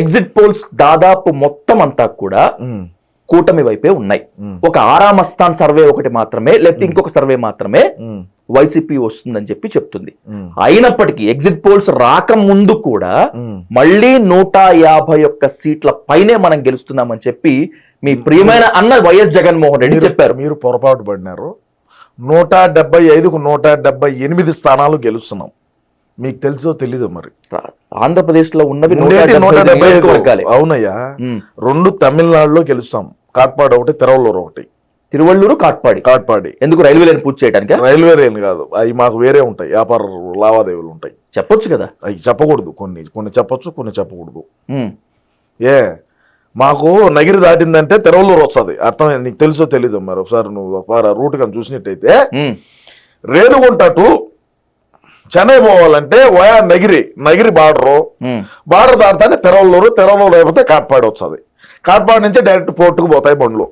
Exit polls దాదాపు మొత్తం అంతా కూడా కూటమి వైపే ఉన్నాయి. ఒక ఆరామస్థాన్ సర్వే ఒకటి మాత్రమే లేకపోతే ఇంకొక సర్వే మాత్రమే వైసీపీ వస్తుందని చెప్పి చెప్తుంది. అయినప్పటికీ ఎగ్జిట్ పోల్స్ రాకముందు కూడా ఉమ్. మళ్ళీ నూట యాభై ఒక్క సీట్ల పైనే మనం గెలుస్తున్నామని చెప్పి మీ ప్రియమైన అన్న వైఎస్ జగన్మోహన్ రెడ్డి చెప్పారు. మీరు పొరపాటు పడినారు. నూట డెబ్బై ఐదుకు నూట డెబ్బై ఎనిమిది స్థానాలు గెలుస్తున్నాం. మీకు తెలుసో తెలీదు మరి. ఆంధ్రప్రదేశ్లో ఉన్నవి అవునయ్యా. రెండు తమిళనాడులో గెలుస్తాం. కాట్పాడు ఒకటి తిరువల్లూరు ఒకటి. తిరువళ్ళూరు కాట్పాడి. కాట్పాడి. ఎందుకు రైల్వే లైన్ పూర్తి చేయడానికి రైల్వే రైలు కాదు. అవి మాకు వేరే ఉంటాయి. వ్యాపార లావాదేవీలు ఉంటాయి. చెప్పొచ్చు కదా. అవి చెప్పకూడదు కొన్ని. కొన్ని చెప్పొచ్చు కొన్ని చెప్పకూడదు. ఏ మాకు నగిరి దాటిందంటే తిరువల్లూరు వస్తుంది. అర్థం నీకు తెలుసో తెలీదు మరి. ఒకసారి నువ్వు రూట్ కానీ చూసినట్టయితే. రేణుగుంట టు చెన్నై పోవాలంటే via Nagari Nagari border. Border దాటితే తెరవలూరు తెరవలూరు అయిపోతే కాట్పాడి వస్తుంది కాట్పాడి నుంచి డైరెక్ట్ పోర్టుకు పోతాయి బండ్లు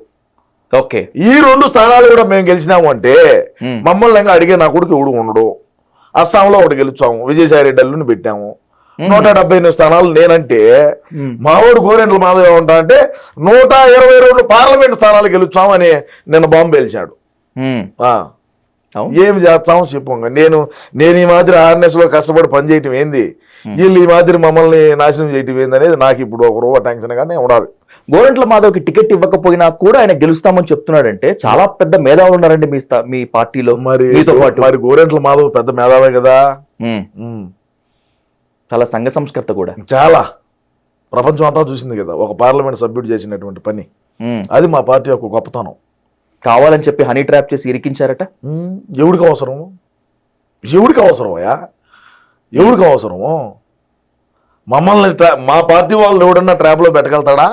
ఓకే ఈ రెండు స్థానాలు కూడా మేము గెలిచినాము అంటే. మమ్మల్ని ఇంకా అడిగే నా కొడుకు ఎవడు ఉండడు అస్సాంలో ఒకటి గెలిచాము విజయసాయి రెడ్డి అల్లుని పెట్టాము నూట డెబ్బై ఎనిమిది స్థానాలు నేనంటే. మావాడు గోరెంట్ల మాధవ ఏమంటా అంటే నూట ఇరవై రెండు పార్లమెంట్ స్థానాలు గెలుచామని నిన్న బాంబు. అవును. ఏం చేస్తాం చెప్పు. నేను నేను ఈ మాదిరి ఆర్ఎన్ఎస్లో కష్టపడి పని చేయటం ఏంది? వీళ్ళు ఈ మాదిరి మమ్మల్ని నాశనం చేయటం ఏంది అనేది నాకు ఇప్పుడు ఒక రూప టెన్షన్ గానే ఉండాలి. గోరంట్ల మాధవ్కి టికెట్ ఇవ్వకపోయినా కూడా ఆయన గెలుస్తామని చెప్తున్నాడంటే చాలా పెద్ద మేధావులు ఉన్నారండి మీ మీ పార్టీలో. మరి మీతో పాటు. మరి గోరెంట్ల మాధవ్ పెద్ద మేధావే కదా. చాలా సంఘ సంస్కర్త కూడా. చాలా. ప్రపంచం అంతా చూసింది కదా ఒక పార్లమెంట్ సభ్యుడు చేసినటువంటి పని. అది మా పార్టీ యొక్క గొప్పతనం. కావాలని చెప్పి హనీ ట్రాప్ చేసి ఇరికించారట? ఎవడికి అవసరము? ఎవడికి అవసరమయ్యా ఎవడికి అవసరము? మమ్మల్ని మా పార్టీ వాళ్ళు ఎవడన్నా ట్రాప్లో పెట్టగలుగుతాడా?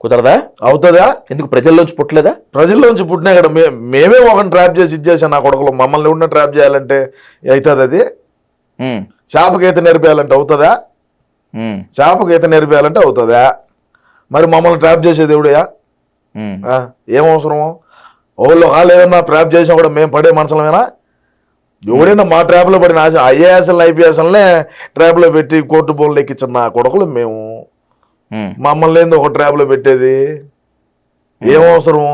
కుదరదా? అవుతుందా? ఎందుకు ప్రజల్లోంచి పుట్టలేదా? ప్రజల్లోంచి పుట్టినా కదా మే మేమే ఒకరిని ట్రాప్ చేసి ఇచ్చేసాం నా కొడుకులు. మమ్మల్ని ఎవడన్నా ట్రాప్ చేయాలంటే అవుతుంది అది? ఉమ్. చేపకి ఈత నేర్పేయాలంటే అవుతుందా? ఉమ్. చేపకి ఈత నేర్పేయాలంటే అవుతుందా? మరి మమ్మల్ని ట్రాప్ చేసేది ఎవడయా ఏం అవసరము? వాళ్ళు వాళ్ళు ఏదన్నా ట్రాప్ చేసినా కూడా మేము పడే మనసులమేనా? ఎవడైనా మా ట్రాప్లో పడిన ఆశ ఐఏఎస్ఎల్ ఐపీఎస్ఎల్నే ట్రాప్లో పెట్టి కోర్టు బోన్లు ఎక్కించిన నా కొడుకులు మేము. మమ్మల్ని ఏందో ఒక ట్రాప్లో పెట్టేది? ఏం అవసరము